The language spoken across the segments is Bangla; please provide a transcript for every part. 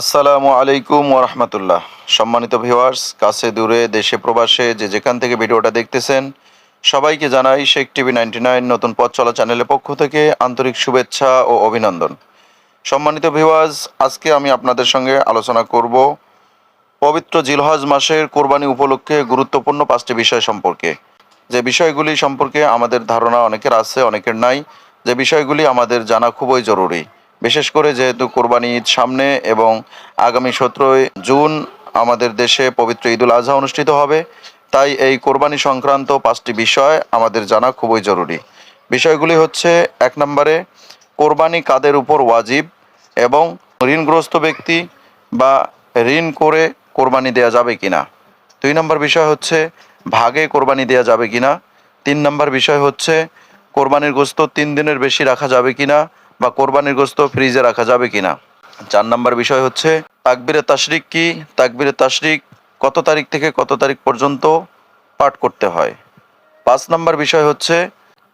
আসসালামু আলাইকুম ওরহমতুল্লাহ সম্মানিত ভিউয়ার্স, কাছে দূরে, দেশে প্রবাসে যে যেখান থেকে ভিডিওটা দেখতেছেন, সবাইকে জানাই শেখ টিভি নাইনটি নাইন নতুন পথ চলা চ্যানেলের পক্ষ থেকে আন্তরিক শুভেচ্ছা ও অভিনন্দন। সম্মানিত ভিউয়ার্স, আজকে আমি আপনাদের সঙ্গে আলোচনা করব পবিত্র জিলহজ মাসের কোরবানি উপলক্ষে গুরুত্বপূর্ণ পাঁচটি বিষয় সম্পর্কে। যে বিষয়গুলি সম্পর্কে আমাদের ধারণা অনেকের আছে, অনেকের নাই। যে বিষয়গুলি আমাদের জানা খুবই জরুরি। বিশেষ করে যেহেতু কোরবানি ঈদ সামনে এবং আগামী সতেরোই জুন আমাদের দেশে পবিত্র ঈদুল আজহা অনুষ্ঠিত হবে, তাই এই কোরবানি সংক্রান্ত পাঁচটি বিষয় আমাদের জানা খুবই জরুরি। বিষয়গুলি হচ্ছে, এক নম্বরে, কোরবানি কাদের উপর ওয়াজিব এবং ঋণগ্রস্ত ব্যক্তি বা ঋণ করে কোরবানি দেওয়া যাবে কিনা। দুই নম্বর বিষয় হচ্ছে, ভাগে কোরবানি দেওয়া যাবে কিনা। তিন নম্বর বিষয় হচ্ছে, কোরবানির গোস্ত তিন দিনের বেশি রাখা যাবে কিনা বা কোরবানির গোস্ত ফ্রিজে রাখা যাবে কিনা? চার নম্বর বিষয় হচ্ছে, তাকবিরে তাশরিক কি? তাকবিরে তাশরিক কত তারিখ থেকে কত তারিখ পর্যন্ত পাঠ করতে হয়? পাঁচ নম্বর বিষয় হচ্ছে,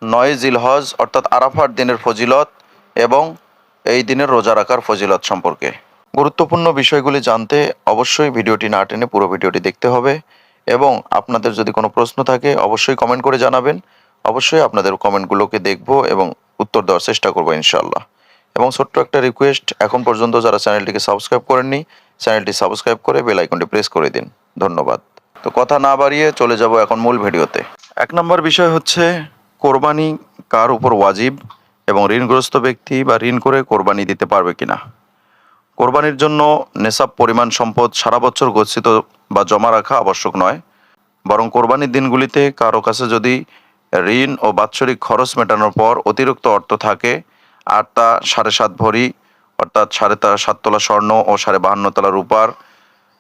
নয় জিলহজ, অর্থাৎ আরাফার দিনের ফজিলত এবং এই দিনের রোজা রাখার ফজিলত সম্পর্কে। গুরুত্বপূর্ণ বিষয়গুলি জানতে অবশ্যই ভিডিওটি না টেনে পুরো ভিডিওটি দেখতে হবে এবং আপনাদের যদি কোনো প্রশ্ন থাকে, অবশ্যই কমেন্ট করে জানাবেন। অবশ্যই আপনাদের কমেন্টগুলোকে দেখব এবং উত্তর দেওয়ার চেষ্টা করব ইনশাল্লাহ এবং ছোট্ট একটা রিকোয়েস্ট এখন পর্যন্ত যারা চ্যানেলটিকে সাবস্ক্রাইব করেননি, চ্যানেলটি সাবস্ক্রাইব করে বেল আইকনটি প্রেস করে দিন। ধন্যবাদ। তো কথা না বাড়িয়ে চলে যাব এখন মূল ভিডিওতে। এক নম্বর বিষয় হচ্ছে, কোরবানি কার উপর ওয়াজিব এবং ঋণগ্রস্ত ব্যক্তি বা ঋণ করে কোরবানি দিতে পারবে কিনা? কোরবানির জন্য নেশাব, পরিমাণ, সম্পদ সারা বছর গচ্ছিত বা জমা রাখা আবশ্যক নয়। বরং কোরবানির দিনগুলিতে কারও কাছে যদি ঋণ ও বাৎসরিক খরচ মেটানোর পর অতিরিক্ত অর্থ থাকে। আর তা সাড়ে সাত ভরি, অর্থাৎ সাড়ে তা সাত তোলা স্বর্ণ ও সাড়ে বাহান্ন তোলা রূপার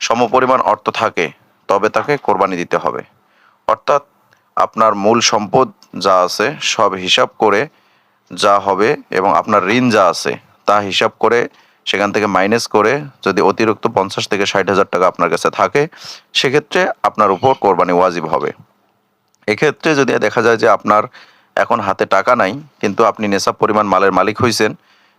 সমপরিমাণ অর্থ থাকে, তবে তাকে কোরবানি দিতে হবে। অর্থাৎ আপনার মূল সম্পদ যা আছে, সব হিসাব করে যা হবে এবং আপনার ঋণ যা আছে, তা হিসাব করে সেখান থেকে মাইনাস করে যদি অতিরিক্ত পঞ্চাশ থেকে ষাট হাজার টাকা আপনার কাছে থাকে, সেক্ষেত্রে আপনার উপর কোরবানি ওয়াজিব হবে। এক্ষেত্রে যদি দেখা যায় যে আপনার এখন হাতে টাকা নাই, কিন্তু আপনি নেশাব পরিমাণ মালের মালিক হয়েছেন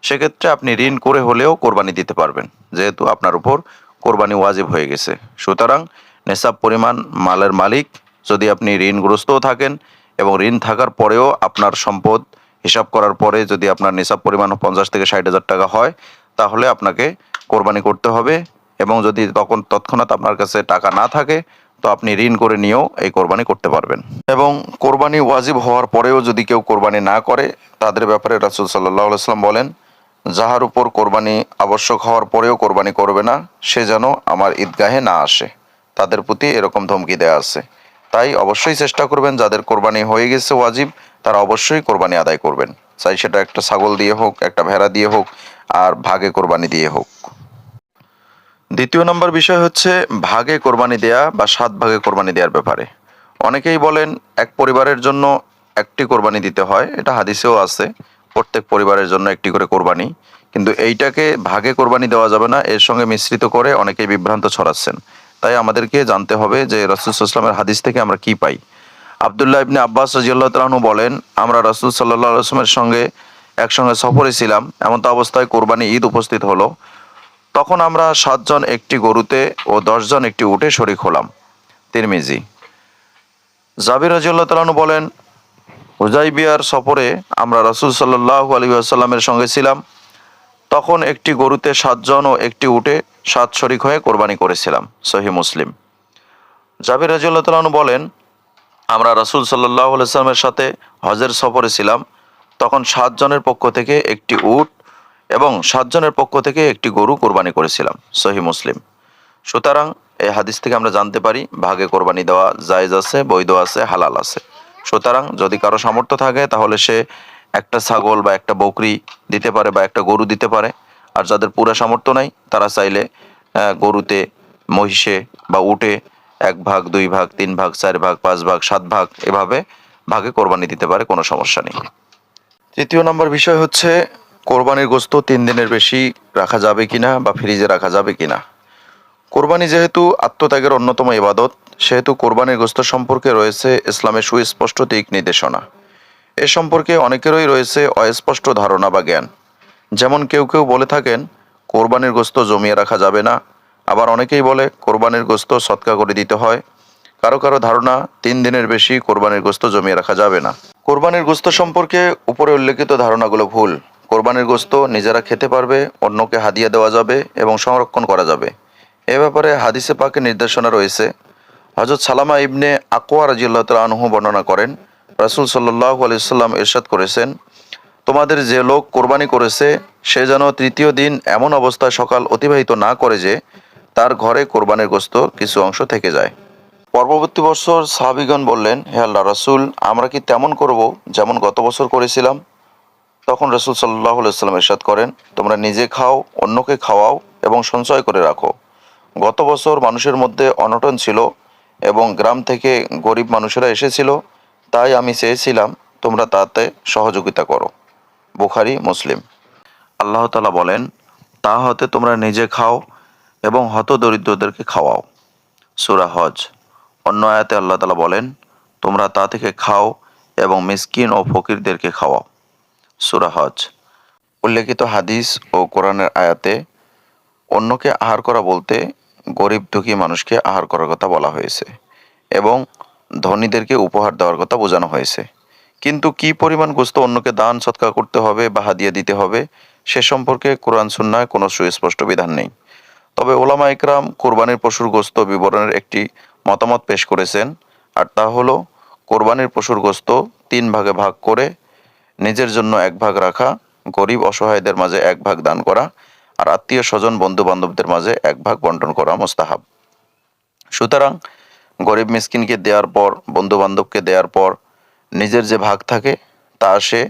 সেক্ষেত্রে আপনি ঋণ করে হলেও কোরবানি দিতে পারবেন, যেহেতু আপনার উপর কোরবানি ওয়াজিব হয়ে গেছে। সুতরাং নেশাব পরিমাণ মালের মালিক যদি আপনি ঋণগ্রস্তও থাকেন এবং ঋণ থাকার পরেও আপনার সম্পদ হিসাব করার পরে যদি আপনার নেশাব পরিমাণ পঞ্চাশ থেকে ষাট হাজার টাকা হয়, তাহলে আপনাকে কোরবানি করতে হবে এবং যদি তখন তৎক্ষণাৎ আপনার কাছে টাকা না থাকে তো আপনি ঋণ করে নিয়েও এই কোরবানি করতে পারবেন। এবং কোরবানি ওয়াজিব হওয়ার পরেও যদি কেউ কোরবানি না করে, তাদের ব্যাপারে রাসুল সাল্লাহ বলেন, যাহার উপর কোরবানি আবশ্যক হওয়ার পরেও কোরবানি করবে না, সে যেন আমার ঈদগাহে না আসে। তাদের প্রতি এরকম ধমকি দেওয়া আছে। তাই অবশ্যই চেষ্টা করবেন, যাদের কোরবানি হয়ে গেছে ওয়াজিব, তারা অবশ্যই কোরবানি আদায় করবেন। চাই সেটা একটা ছাগল দিয়ে হোক, একটা ভেড়া দিয়ে হোক, আর ভাগে কোরবানি দিয়ে হোক। দ্বিতীয় নম্বর বিষয় হচ্ছে ভাগে কোরবানি দেয়া বা সাত ভাগে কোরবানি দেওয়ার ব্যাপারে। অনেকেই বলেন এক পরিবারের জন্য একটি কোরবানি দিতে হয়, এটা হাদিসেও আছে, প্রত্যেক পরিবারের জন্য একটি করে কোরবানি। কিন্তু এইটাকে ভাগে কোরবানি দেওয়া যাবে না, এর সঙ্গে মিশ্রিত করে অনেকেই বিভ্রান্ত ছড়াচ্ছেন। তাই আমাদেরকে জানতে হবে যে রসুলামের হাদিস থেকে আমরা কি পাই। আবদুল্লাহ ইবনে আব্বাস রাজিউল্লাহ তালাহনু বলেন, আমরা রসুল সাল্লাহ আসলামের সঙ্গে একসঙ্গে সফরে ছিলাম, এমন তো অবস্থায় কোরবানি ঈদ উপস্থিত হলো। তখন আমরা সাতজন একটি গরুতে ও দশজন একটি উঠে শরিক হলাম। তিরমিজি। জাবির রাজিউল্লাহ তালাহনু বলেন হুজাইবিয়ার সফরে আমরা রসুল সাল্লাহ আলী আসাল্লামের সঙ্গে ছিলাম। তখন একটি গরুতে সাতজন ও একটি উঠে সাত শরিক হয়ে কোরবানি করেছিলাম সহি মুসলিম। জাবির রাজিউল্লাহ বলেন, আমরা রসুল সাল্লাহ আলাইস্লামের সাথে হজের সফরে ছিলাম। তখন সাতজনের পক্ষ থেকে একটি উট এবং সাতজনের পক্ষ থেকে একটি গরু কোরবানি করেছিলাম, সহি মুসলিম। সুতরাং এই হাদিস থেকে আমরা জানতে পারি, ভাগে কোরবানি দেওয়া জায়েজ আছে, বৈধ আছে, হালাল আছে। সুতরাং যদি কারও সামর্থ্য থাকে, তাহলে সে একটা ছাগল বা একটা বকরি দিতে পারে বা একটা গরু দিতে পারে। আর যাদের পুরা সামর্থ্য নাই, তারা চাইলে গরুতে মহিষে বা উটে এক ভাগ, দুই ভাগ, তিন ভাগ, চার ভাগ, পাঁচ ভাগ, সাত ভাগ এভাবে ভাগে কোরবানি দিতে পারে, কোনো সমস্যা নেই। তৃতীয় নম্বর বিষয় হচ্ছে কোরবানির গোস্ত তিন দিনের বেশি রাখা যাবে কিনা বা ফ্রিজে রাখা যাবে কিনা? কোরবানি যেহেতু আত্মত্যাগের অন্যতম ইবাদত, সেহেতু কোরবানির গোস্ত সম্পর্কে রয়েছে ইসলামের সুস্পষ্ট দিক নির্দেশনা। এ সম্পর্কে অনেকেরই রয়েছে অস্পষ্ট ধারণা বা জ্ঞান। যেমন কেউ কেউ বলে থাকেন, কোরবানির গোস্ত জমিয়ে রাখা যাবে না। আবার অনেকেই বলে, কোরবানির গোস্ত সৎকা করে দিতে হয়। কারও কারও ধারণা, তিন দিনের বেশি কোরবানির গোস্ত জমিয়ে রাখা যাবে না। কোরবানির গোস্ত সম্পর্কে উপরে উল্লেখিত ধারণাগুলো ভুল। কোরবানির গোস্ত নিজেরা খেতে পারবে, অন্যকে হাদিয়া দেওয়া যাবে এবং সংরক্ষণ করা যাবে। এ ব্যাপারে হাদিসে পাকে নির্দেশনা রয়েছে। হজরত সালামা ইবনে আকোয়া রাজিউল্লাহ আনহু বর্ণনা করেন, রাসুল সাল্লাহ আলাইসাল্লাম ইরশাদ করেছেন, তোমাদের যে লোক কোরবানি করেছে, সে যেন তৃতীয় দিন এমন অবস্থায় সকাল অতিবাহিত না করে যে, তার ঘরে কোরবানির গোস্ত কিছু অংশ থেকে যায়। পরবর্তী বছর সাহাবিগণ বললেন, হে আল্লাহ রাসুল, আমরা কি তেমন করব যেমন গত বছর করেছিলাম? তখন রসুল সাল্লাহ সাল্লাম ইরশাদ করেন, তোমরা নিজে খাও, অন্যকে খাওয়াও এবং সঞ্চয় করে রাখো। গত বছর মানুষের মধ্যে অনটন ছিল এবং গ্রাম থেকে গরিব মানুষেরা এসেছিল, তাই আমি চেয়েছিলাম তোমরা তাতে সহযোগিতা করো। বুখারি, মুসলিম। আল্লাহ তালা বলেন, তা হতে তোমরা নিজে খাও এবং হত দরিদ্রদেরকে খাওয়াও। সুরা হজ। অন্য আয়াতে আল্লাহ তালা বলেন, তোমরা তা থেকে খাও এবং মিসকিন ও ফকিরদেরকে খাওয়াও। সুরা হজ। উল্লেখিত হাদিস ও কোরআনের আয়াতে অন্যকে আহার করা বলতে গরিব দুঃখী মানুষকে আহার করার কথা বলা হয়েছে এবং ধনীদেরকে উপহার দেওয়ার কথা বোঝানো হয়েছে। কিন্তু কি পরিমাণ গোস্ত অন্যকে দান, সৎকার করতে হবে বা হাদিয়া দিতে হবে সে সম্পর্কে কোরআন, সুন্নায় কোনো সুস্পষ্ট বিধান নেই। তবে ওলামা ইকরাম কোরবানির পশুর গোস্ত বিবরণের একটি মতামত পেশ করেছেন, আর তা হলো, কোরবানির পশুর গোস্ত তিন ভাগে ভাগ করে নিজের জন্য এক ভাগ রাখা, গরিব অসহায়দের মাঝে এক ভাগ দান করা আর আত্মীয় স্বজন বন্ধু বান্ধবদের মাঝে এক ভাগ বন্টন করা মোস্তাহাব। সুতরাং গরিব মিসকিনকে দেওয়ার পর বন্ধু বান্ধবকে দেওয়ার পর নিজের যে ভাগ থাকে, তা সে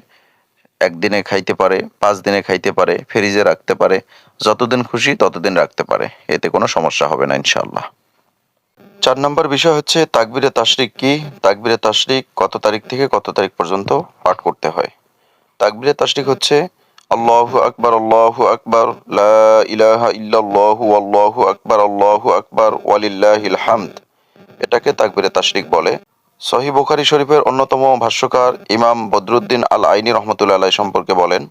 একদিনে খাইতে পারে, পাঁচ দিনে খাইতে পারে, ফ্রিজে রাখতে পারে, যতদিন খুশি ততদিন রাখতে পারে। এতে কোনো সমস্যা হবে না ইনশাল্লাহ চার নম্বর বিষয় হচ্ছে, তাকবিরে তাশরিক কি? তাকবিরে তাশরিক কত তারিখ থেকে কত তারিখ পর্যন্ত পাঠ করতে হয়? তাকবিরে তাশরিক হচ্ছে, আল্লাহু আকবার আল্লাহু আকবার, লা ইলাহা ইল্লাল্লাহু, আল্লাহু আকবার আল্লাহু আকবার, ওয়ালিল্লাহিল হামদ। এটাকে তাকবিরে তাশরিক বলে। সহি বুখারী শরীফের অন্যতম ভাষ্যকার ইমাম বদরুদ্দিন আল আইনি রহমতুল্লা আলাই সম্পর্কে বলেন,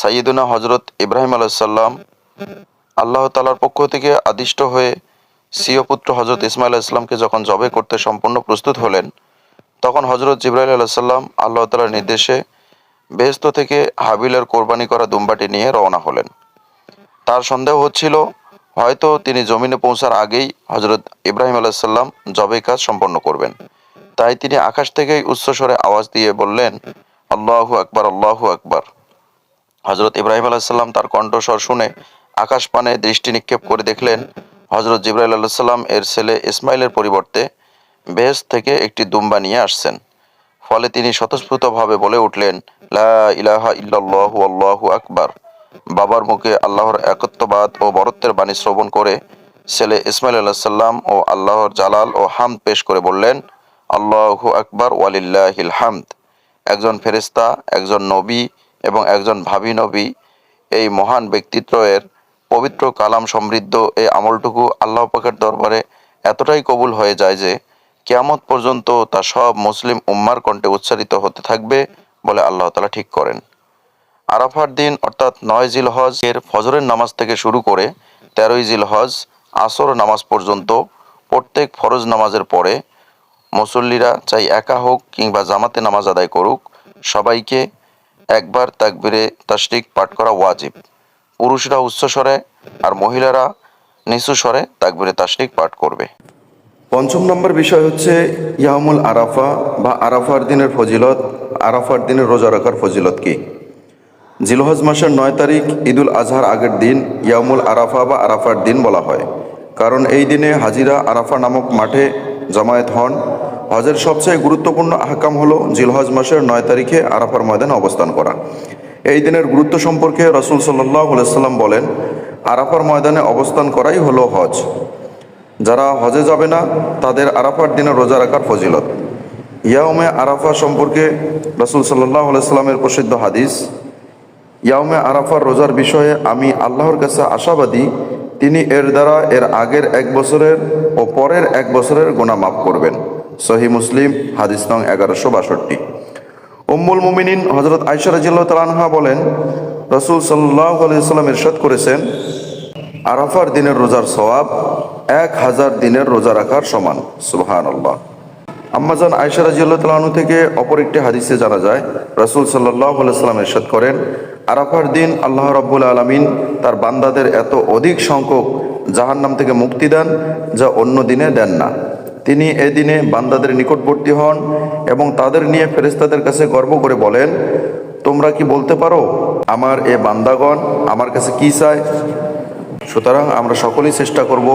সাইয়্যিদুনা হজরত ইব্রাহিম আলাইসাল্লাম আল্লাহ তালার পক্ষ থেকে আদিষ্ট হয়ে সিও পুত্র হজরত ইসমাইল ইসলামকে যখন জবে করতে সম্পূর্ণ প্রস্তুত হলেন, তখন হজরত জিব্রাইল আলাইসাল্লাম আল্লাহ তালার নির্দেশে বেহেস্ত থেকে হাবিলের কোরবানি করা দুম্বাটি নিয়ে রওনা হলেন। তার সন্দেহ হচ্ছিল, হয়তো তিনি জমিনে পৌঁছার আগেই হজরত ইব্রাহিম আলাইসাল্লাম জবে কাজ সম্পন্ন করবেন। তাই তিনি আকাশ থেকেই উচ্চস্বরে আওয়াজ দিয়ে বললেন, আল্লাহু আকবার আল্লাহু আকবার। হজরত ইব্রাহিম আলাইসাল্লাম তার কণ্ঠস্বর শুনে আকাশ পানে দৃষ্টি নিক্ষেপ করে দেখলেন হজরত জিব্রাইল আলাইসাল্লাম এর ছেলে ইসমাইলের পরিবর্তে বেহেস থেকে একটি দুম্বা নিয়ে আসছেন। ফলে তিনি স্বতঃস্ফূর্তভাবে বলে উঠলেন, লা ইলাহা ইল্লাল্লাহু আল্লাহু আকবার। বাবার মুখে আল্লাহর একত্ববাদ ও বরত্বের বাণী শ্রবণ করে ছেলে ইসমাইল আল্লাহ সাল্লাম ও আল্লাহর জালাল ও হামদ পেশ করে বললেন, আল্লাহু আকবার ওয়ালিল্লাহিল হামদ। একজন ফেরেস্তা একজন নবী এবং একজন ভাবি নবী এই মহান ব্যক্তিত্বের পবিত্র কালাম সমৃদ্ধ এই আমলটুকু আল্লাহ পাকের দরবারে এতটাই কবুল হয়ে যায় যে কেয়ামত পর্যন্ত তা সব মুসলিম উম্মার কণ্ঠে উচ্চারিত হতে থাকবে বলে আল্লাহ তালা ঠিক করেন। আরাফার দিন অর্থাৎ নয় জিল হজ এর ফজরের নামাজ থেকে শুরু করে তেরোই জিল হজ আসর নামাজ পর্যন্ত প্রত্যেক ফরজ নামাজের পরে মুসল্লিরা চাই একা হোক কিংবা জামাতে নামাজ আদায় করুক, সবাইকে একবার তাকবিরে তাশরিক পাঠ করা ওয়াজিব। পুরুষরা উচ্চস্বরে আর মহিলারা নিচু স্বরে তাকবিরে তাশরিক পাঠ করবে। পঞ্চম নম্বর বিষয় হচ্ছে ইয়ামুল আরাফা বা আরাফার দিনের ফজিলত, আরাফার দিনের রোজা রাখার ফজিলত কি? জিলহজ মাসের নয় তারিখ, ঈদুল আজহার আগের দিন ইয়ামুল আরাফা বা আরাফার দিন বলা হয়। কারণ এই দিনে হাজিরা আরাফা নামক মাঠে জমায়েত হন। হজের সবচেয়ে গুরুত্বপূর্ণ আহকাম হলো জিলহজ মাসের নয় তারিখে আরাফার ময়দানে অবস্থান করা। এই দিনের গুরুত্ব সম্পর্কে রসুল সাল্লাহ সাল্লাম বলেন, আরাফার ময়দানে অবস্থান করাই হলো হজ। যারা হজে যাবে না, তাদের আরাফার দিনে রোজা রাখার ফজিলত। ইয়াউমে আরাফা সম্পর্কে রসুল সাল্লাহ সাল্লামের প্রসিদ্ধ হাদিস, ইয়াউমে আরাফার রোজার বিষয়ে আমি আল্লাহর কাছে আশাবাদী, তিনি এর দ্বারা এর আগের এক বছরের ও পরের এক বছরের গোনা মাফ করবেন। সহি মুসলিম, হাদিস নং এগারোশো বাষট্টি। উম্মুল মুমিনিন হজরত আইসার জিল্লাহ তালানহা বলেন, রসুল সাল্লাহ আলাইসাল্লাম ইরশাদ করেছেন আরাফার দিনের রোজার সওয়াব এক হাজার দিনের রোজা রাখার সমান সুবহান আল্লাহ আম্মাজান আয়সা রাজিউল্লাহ তালু থেকে অপর একটি হাদিসে জানা যায়, রসুল সাল্লাহ সাল্লাম ইরশাদ করেন, আরাফার দিন আল্লাহ রাব্বুল আলমিন তার বান্দাদের এত অধিক সংখ্যক জাহান্নাম থেকে মুক্তি দেন যা অন্য দিনে দেন না। তিনি এদিনে বান্দাদের নিকটবর্তী হন এবং তাদের নিয়ে ফেরেস্তাদের কাছে গর্ব করে বলেন, তোমরা কি বলতে পারো, আমার এ বান্দাগণ আমার কাছে কি চায়? সুতরাং আমরা সকলেই চেষ্টা করব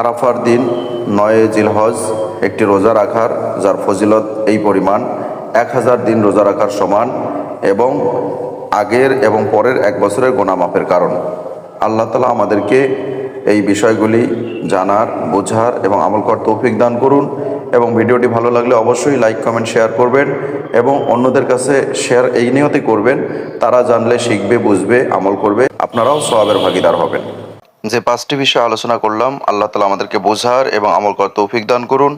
আরাফার দিন নয় জিলহজ, একটি রোজা রাখার, যার ফজিলত এই পরিমাণ, এক হাজার দিন রোজা রাখার সমান এবং আগের এবং পরের এক বছরের গোনামাপের কারণ। আল্লাহ তালা আমাদেরকে এই বিষয়গুলি জানার, বোঝার এবং আমল করার তৌফিক দান করুন এবং ভিডিওটি ভালো লাগলে অবশ্যই লাইক, কমেন্ট, শেয়ার করবেন এবং অন্যদের কাছে শেয়ার এই নিয়তে করবেন, তারা জানলে শিখবে, বুঝবে, আমল করবে, আপনারাও সবাবের ভাগিদার হবেন। যে পাঁচটি বিষয় আলোচনা করলাম, আল্লাহ তালা আমাদেরকে বোঝার এবং আমল করার তৌফিক দান করুন।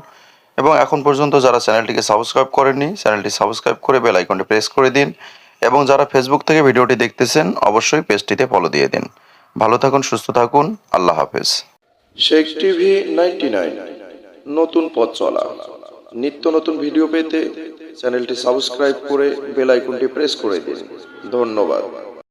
এবং এখন পর্যন্ত যারা চ্যানেলটিকে সাবস্ক্রাইব করেননি, চ্যানেলটি সাবস্ক্রাইব করে বেল আইকনটি প্রেস করে দিন এবং যারা ফেসবুক থেকে ভিডিওটি দেখতেছেন, অবশ্যই পেজটিতে ফলো দিয়ে দিন। ভালো থাকুন, সুস্থ থাকুন, আল্লাহ হাফেজ। শেখ টিভি নাইনটি নাইন, নতুন পথ চলা। নিত্য নতুন ভিডিও পেতে চ্যানেলটি সাবস্ক্রাইব করে বেল আইকনটি প্রেস করে দিন। ধন্যবাদ।